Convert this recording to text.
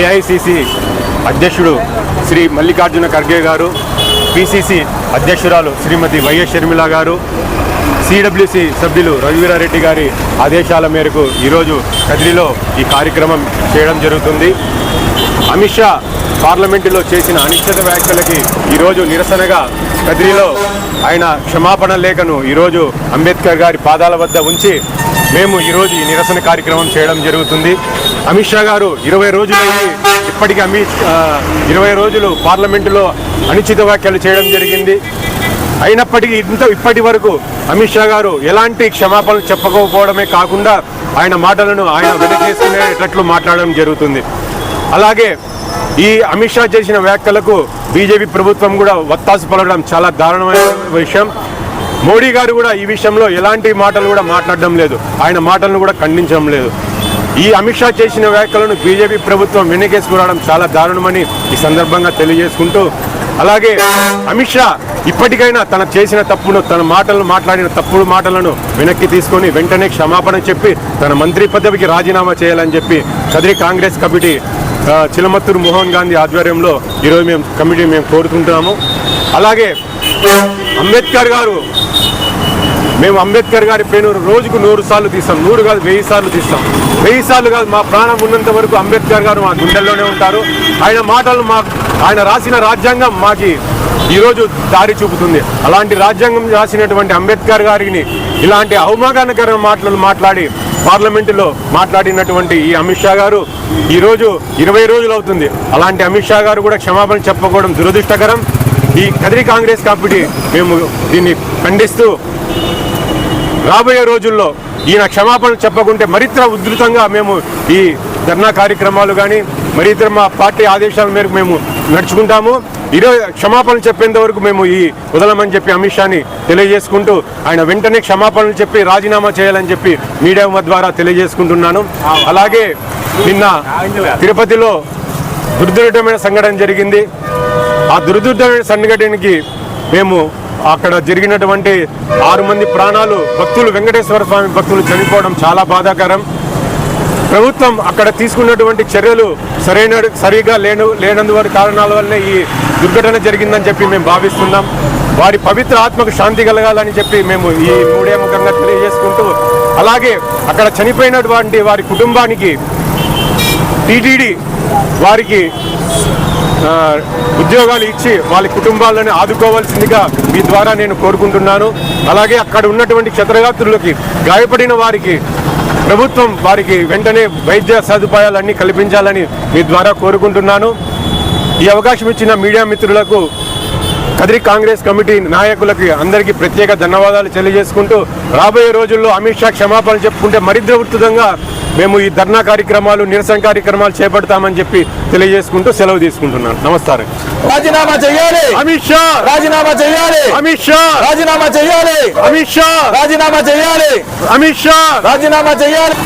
AICC అధ్యక్షుడు శ్రీ మల్లికార్జున ఖర్గే గారు PCC అధ్యక్షురాలు శ్రీమతి వైఎస్ షర్మిల గారు సిడబ్ల్యూసి సభ్యులు రఘువీరారెడ్డి గారి ఆదేశాల మేరకు ఈరోజు కదిరిలో ఈ కార్యక్రమం చేయడం జరుగుతుంది. అమిత్ షా పార్లమెంటులో చేసిన అనిశ్చిత వ్యాఖ్యలకి ఈరోజు నిరసనగా కదిరిలో ఆయన క్షమాపణ లేఖను ఈరోజు అంబేద్కర్ గారి పాదాల వద్ద ఉంచి మేము ఈరోజు ఈ నిరసన కార్యక్రమం చేయడం జరుగుతుంది. అమిత్ షా గారు ఇరవై రోజులైంది ఇప్పటికీ అమిత్ ఇరవై రోజులు పార్లమెంటులో అనుచిత వ్యాఖ్యలు చేయడం జరిగింది. అయినప్పటికీ ఇంత ఇప్పటి వరకు అమిత్ షా గారు ఎలాంటి క్షమాపణలు చెప్పకపోవడమే కాకుండా ఆయన మాటలను ఆయన వెనకేసుకునేటట్లు మాట్లాడడం జరుగుతుంది. అలాగే ఈ అమిత్ షా చేసిన వ్యాఖ్యలకు బీజేపీ ప్రభుత్వం కూడా వత్తాసు పలకడం చాలా దారుణమైన విషయం. మోడీ గారు కూడా ఈ విషయంలో ఎలాంటి మాటలు కూడా మాట్లాడడం లేదు. ఆయన మాటలను కూడా ఖండించడం లేదు. ఈ అమిత్ షా చేసిన వ్యాఖ్యలను బీజేపీ ప్రభుత్వం వెనకేసుకురావడం చాలా దారుణమని ఈ సందర్భంగా తెలియజేసుకుంటూ అలాగే అమిత్ షా ఇప్పటికైనా తన చేసిన తప్పును తన మాటలను మాట్లాడిన తప్పుడు మాటలను వెనక్కి తీసుకొని వెంటనే క్షమాపణ చెప్పి తన మంత్రి పదవికి రాజీనామా చేయాలని చెప్పి కదిరి కాంగ్రెస్ కమిటీ చిలమత్తూరు మోహన్ గాంధీ ఆధ్వర్యంలో ఈరోజు మేము కమిటీ మేము కోరుకుంటున్నాము. అలాగే అంబేద్కర్ గారు మేము అంబేద్కర్ గారి పేరు రోజుకు నూరు సార్లు తీస్తాం నూరు కాదు వెయ్యి సార్లు తీస్తాం. వెయ్యి సార్లు కాదు మా ప్రాణం ఉన్నంత వరకు అంబేద్కర్ గారు మా గుండెల్లోనే ఉంటారు. ఆయన మాటలు మా ఆయన రాసిన రాజ్యాంగం మాకి ఈరోజు దారి చూపుతుంది. అలాంటి రాజ్యాంగం రాసినటువంటి అంబేద్కర్ గారిని ఇలాంటి అవమానకర మాటలు మాట్లాడి పార్లమెంటులో మాట్లాడినటువంటి ఈ అమిత్ షా గారు ఈరోజు ఇరవై రోజులు అవుతుంది. అలాంటి అమిత్ షా గారు కూడా క్షమాపణ చెప్పకపోవడం దురదృష్టకరం. ఈ కదిరి కాంగ్రెస్ కమిటీ మేము దీన్ని ఖండిస్తూ రాబోయే రోజుల్లో ఈయన క్షమాపణ చెప్పకుంటే మరింత ఉధృతంగా మేము ఈ ధర్నా కార్యక్రమాలు కానీ మరిత్ర మా పార్టీ ఆదేశాల మేరకు మేము నడుచుకుంటాము. ఈరోజు క్షమాపణ చెప్పేంత వరకు మేము ఈ వదలమని చెప్పి అమిత్ షాని తెలియజేసుకుంటూ ఆయన వెంటనే క్షమాపణలు చెప్పి రాజీనామా చేయాలని చెప్పి మీడియా ద్వారా తెలియజేసుకుంటున్నాను. అలాగే నిన్న తిరుపతిలో దుర్దృఢమైన సంఘటన జరిగింది. ఆ దురదృష్టమైన సంఘటనకి మేము అక్కడ జరిగినటువంటి ఆరు మంది ప్రాణాలు భక్తులు వెంకటేశ్వర స్వామి భక్తులు చనిపోవడం చాలా బాధాకరం. ప్రభుత్వం అక్కడ తీసుకున్నటువంటి చర్యలు సరైన సరిగా లేను లేనందువల్ల కారణాల వల్లే ఈ దుర్ఘటన జరిగిందని చెప్పి మేము భావిస్తున్నాం. వారి పవిత్ర ఆత్మకు శాంతి కలగాలని చెప్పి మేము ఈ మూడేముఖంగా తెలియజేసుకుంటూ అలాగే అక్కడ చనిపోయినటువంటి వారి కుటుంబానికి టీటీడీ వారికి ఉద్యోగాలు ఇచ్చి వాళ్ళ కుటుంబాలను ఆదుకోవాల్సిందిగా మీ ద్వారా నేను కోరుకుంటున్నాను. అలాగే అక్కడ ఉన్నటువంటి క్షత్రయాత్రులకి గాయపడిన వారికి ప్రభుత్వం వారికి వెంటనే వైద్య సదుపాయాలన్నీ కల్పించాలని మీ ద్వారా కోరుకుంటున్నాను. ఈ అవకాశం ఇచ్చిన మీడియా మిత్రులకు కదిరి కాంగ్రెస్ కమిటీ నాయకులకి అందరికీ ప్రత్యేక ధన్యవాదాలు తెలియజేసుకుంటూ రాబోయే రోజుల్లో అమిత్ షా క్షమాపణ చెప్పుకుంటే మరింత ఉధృతంగా మేము ఈ ధర్నా కార్యక్రమాలు నిరసన కార్యక్రమాలు చేపడతామని చెప్పి తెలియజేసుకుంటూ సెలవు తీసుకుంటున్నాను. నమస్కారం. రాజీనామా చెయ్యాలి అమిత్ షా! రాజీనామా చెయ్యాలి అమిత్ షా! రాజీనామా చెయ్యాలి అమిత్ షా! రాజీనామా చెయ్యాలి అమిత్ షా! రాజీనామా చెయ్యాలి